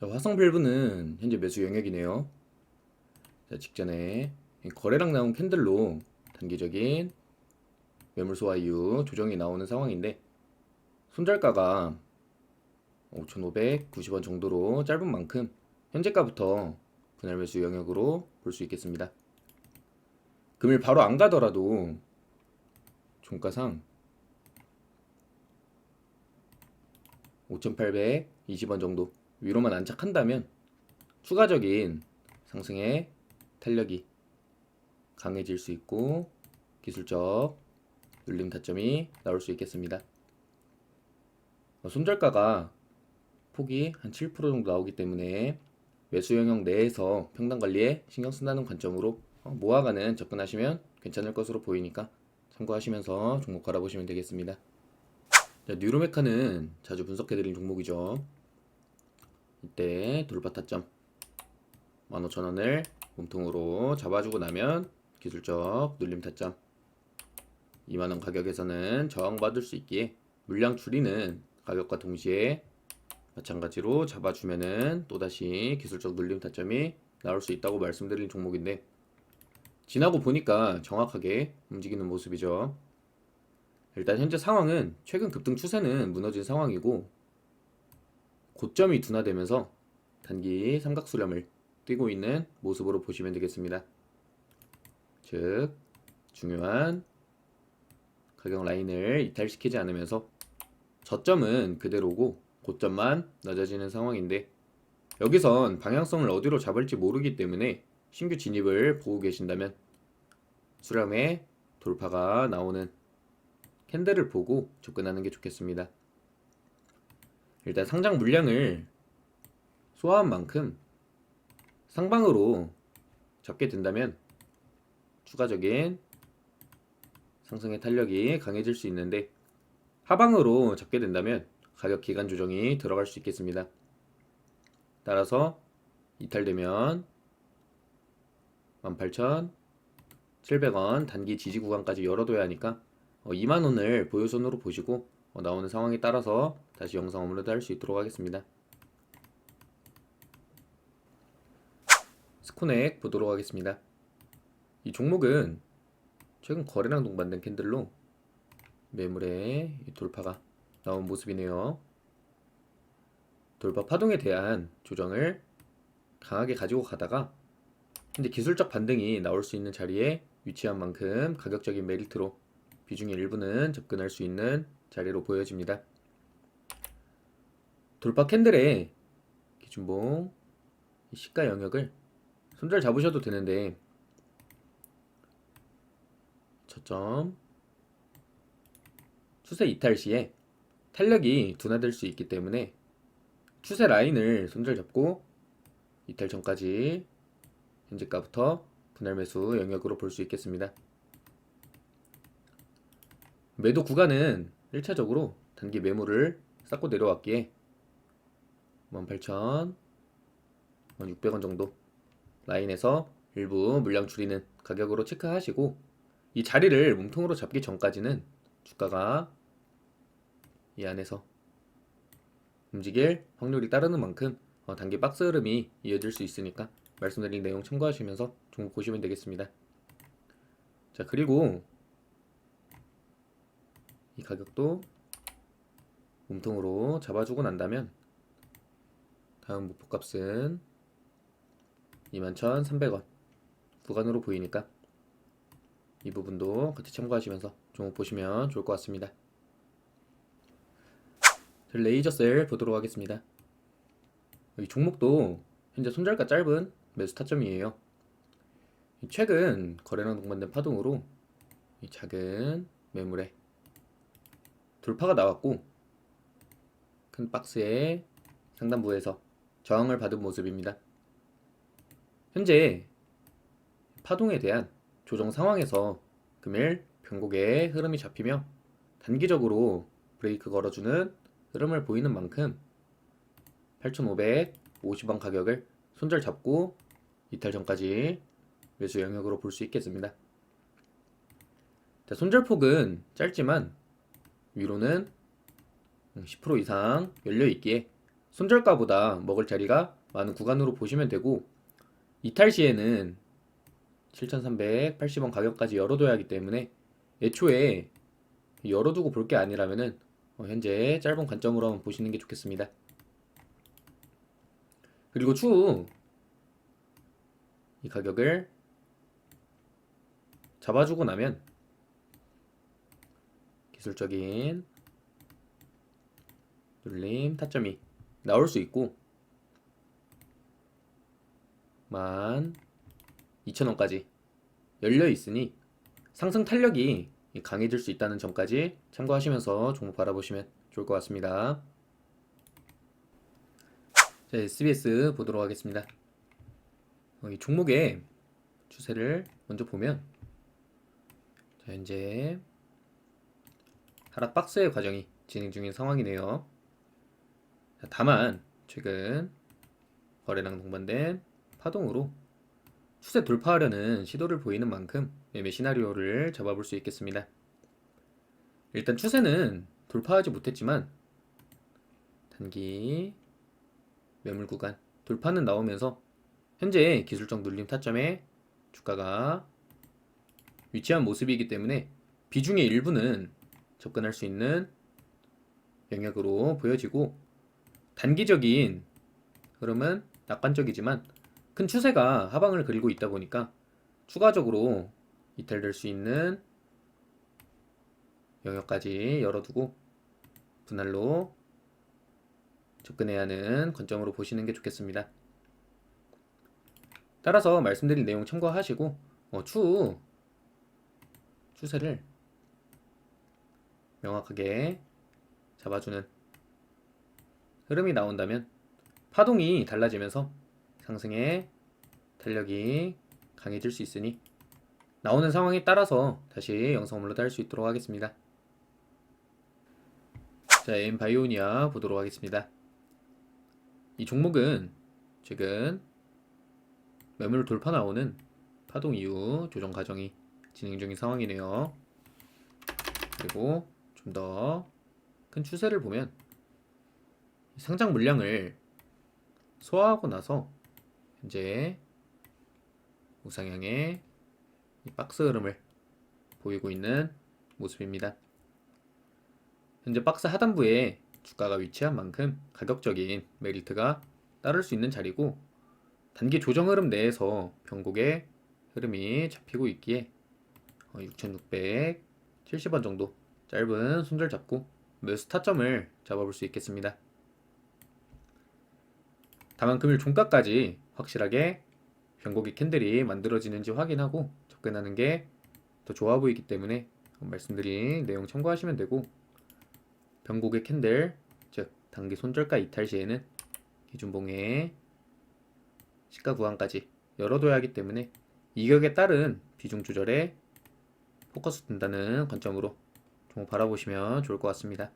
자, 화성 밸브는 현재 매수 영역이네요. 자, 직전에 이 거래량 나온 캔들로 단기적인 매물 소화 이후 조정이 나오는 상황인데 손절가가 5,590원 정도로 짧은 만큼 현재가부터 분할 매수 영역으로 볼 수 있겠습니다. 금일 바로 안 가더라도 종가상 5,820원 정도 위로만 안착한다면 추가적인 상승의 탄력이 강해질 수 있고 기술적 눌림 타점이 나올 수 있겠습니다. 어, 손절가가 폭이 한 7% 정도 나오기 때문에 매수 영역 내에서 평단 관리에 신경 쓴다는 관점으로 어, 모아가는 접근하시면 괜찮을 것으로 보이니까 참고하시면서 종목 알아보시면 되겠습니다. 자, 뉴로메카는 자주 분석해드린 종목이죠. 이때 돌파 타점 15,000원을 몸통으로 잡아주고 나면 기술적 눌림 타점 2만원 가격에서는 저항받을 수 있기에 물량 줄이는 가격과 동시에 마찬가지로 잡아주면은 또다시 기술적 눌림 타점이 나올 수 있다고 말씀드린 종목인데 지나고 보니까 정확하게 움직이는 모습이죠. 일단 현재 상황은 최근 급등 추세는 무너진 상황이고 고점이 둔화되면서 단기 삼각수렴을 띄고 있는 모습으로 보시면 되겠습니다. 즉 중요한 가격 라인을 이탈시키지 않으면서 저점은 그대로고 고점만 낮아지는 상황인데 여기선 방향성을 어디로 잡을지 모르기 때문에 신규 진입을 보고 계신다면 수렴의 돌파가 나오는 캔들을 보고 접근하는 게 좋겠습니다. 일단 상장 물량을 소화한 만큼 상방으로 잡게 된다면 추가적인 상승의 탄력이 강해질 수 있는데 하방으로 잡게 된다면 가격 기간 조정이 들어갈 수 있겠습니다. 따라서 이탈되면 18,700원 단기 지지 구간까지 열어둬야 하니까 2만원을 보유선으로 보시고 어, 나오는 상황에 따라서 다시 영상 업로드 할 수 있도록 하겠습니다. 스코넥 보도록 하겠습니다. 이 종목은 최근 거래량 동반된 캔들로 매물의 이 돌파가 나온 모습이네요. 돌파 파동에 대한 조정을 강하게 가지고 가다가 근데 기술적 반등이 나올 수 있는 자리에 위치한 만큼 가격적인 메리트로 비중의 일부는 접근할 수 있는 자리로 보여집니다. 돌파 캔들의 기준봉 이 시가 영역을 손절 잡으셔도 되는데 저점 추세 이탈 시에 탄력이 둔화될 수 있기 때문에 추세 라인을 손절 잡고 이탈 전까지 현재가부터 분할 매수 영역으로 볼 수 있겠습니다. 매도 구간은 1차적으로 단기 매물을 쌓고 내려왔기에 18,000, 1,600원 정도 라인에서 일부 물량 줄이는 가격으로 체크하시고 이 자리를 몸통으로 잡기 전까지는 주가가 이 안에서 움직일 확률이 따르는 만큼 어, 단기 박스 흐름이 이어질 수 있으니까 말씀드린 내용 참고하시면서 종목 보시면 되겠습니다. 자 그리고 이 가격도 몸통으로 잡아주고 난다면 다음 목표값은 21,300원 구간으로 보이니까 이 부분도 같이 참고하시면서 종목 보시면 좋을 것 같습니다. 자, 레이저 셀 보도록 하겠습니다. 이 종목도 현재 손절가 짧은 매수 타점이에요. 이 최근 거래량 동반된 파동으로 이 작은 매물에 돌파가 나왔고 큰 박스의 상단부에서 저항을 받은 모습입니다. 현재 파동에 대한 조정 상황에서 금일 변곡의 흐름이 잡히며 단기적으로 브레이크 걸어주는 흐름을 보이는 만큼 8,550원 가격을 손절 잡고 이탈 전까지 매수 영역으로 볼 수 있겠습니다. 자, 손절폭은 짧지만 위로는 10% 이상 열려 있기에 손절가보다 먹을 자리가 많은 구간으로 보시면 되고 이탈 시에는 7,380원 가격까지 열어둬야 하기 때문에 애초에 열어두고 볼 게 아니라면은 어, 현재 짧은 관점으로 보시는 게 좋겠습니다. 그리고 추후 이 가격을 잡아주고 나면 기술적인 눌림 타점이 나올 수 있고 만 2천원까지 열려 있으니 상승 탄력이 강해질 수 있다는 점까지 참고하시면서 종목 바라보시면 좋을 것 같습니다. 자, SBS 보도록 하겠습니다. 어, 이 종목의 추세를 먼저 보면 자, 현재 하락 박스의 과정이 진행 중인 상황이네요. 자, 다만 최근 거래량 동반된 파동으로 추세 돌파하려는 시도를 보이는 만큼 매매 시나리오를 잡아볼 수 있겠습니다. 일단 추세는 돌파하지 못했지만 단기 매물 구간 돌파는 나오면서 현재 기술적 눌림 타점에 주가가 위치한 모습이기 때문에 비중의 일부는 접근할 수 있는 영역으로 보여지고 단기적인 흐름은 낙관적이지만 큰 추세가 하방을 그리고 있다 보니까 추가적으로 이탈될 수 있는 영역까지 열어두고 분할로 접근해야 하는 관점으로 보시는 게 좋겠습니다. 따라서 말씀드린 내용 참고하시고 어, 추후 추세를 명확하게 잡아주는 흐름이 나온다면 파동이 달라지면서 상승의 탄력이 강해질 수 있으니 나오는 상황에 따라서 다시 영상 업로드 할 수 있도록 하겠습니다. 자, 엠바이오니아 보도록 하겠습니다. 이 종목은 최근 매물 돌파 나오는 파동 이후 조정 과정이 진행 중인 상황이네요. 그리고 좀 더 큰 추세를 보면 상장 물량을 소화하고 나서 현재 우상향의 이 박스 흐름을 보이고 있는 모습입니다. 현재 박스 하단부에 주가가 위치한 만큼 가격적인 메리트가 따를 수 있는 자리고 단기 조정 흐름 내에서 변곡의 흐름이 잡히고 있기에 6,670원 정도 짧은 손절 잡고 매수 타점을 잡아볼 수 있겠습니다. 다만 금일 종가까지 확실하게 변곡의 캔들이 만들어지는지 확인하고 접근하는 게 더 좋아 보이기 때문에 말씀드린 내용 참고하시면 되고 변곡의 캔들 즉 단기 손절가 이탈 시에는 기준봉의 시가 구간까지 열어둬야 하기 때문에 이격에 따른 비중 조절에 포커스 둔다는 관점으로 종목 바라보시면 좋을 것 같습니다.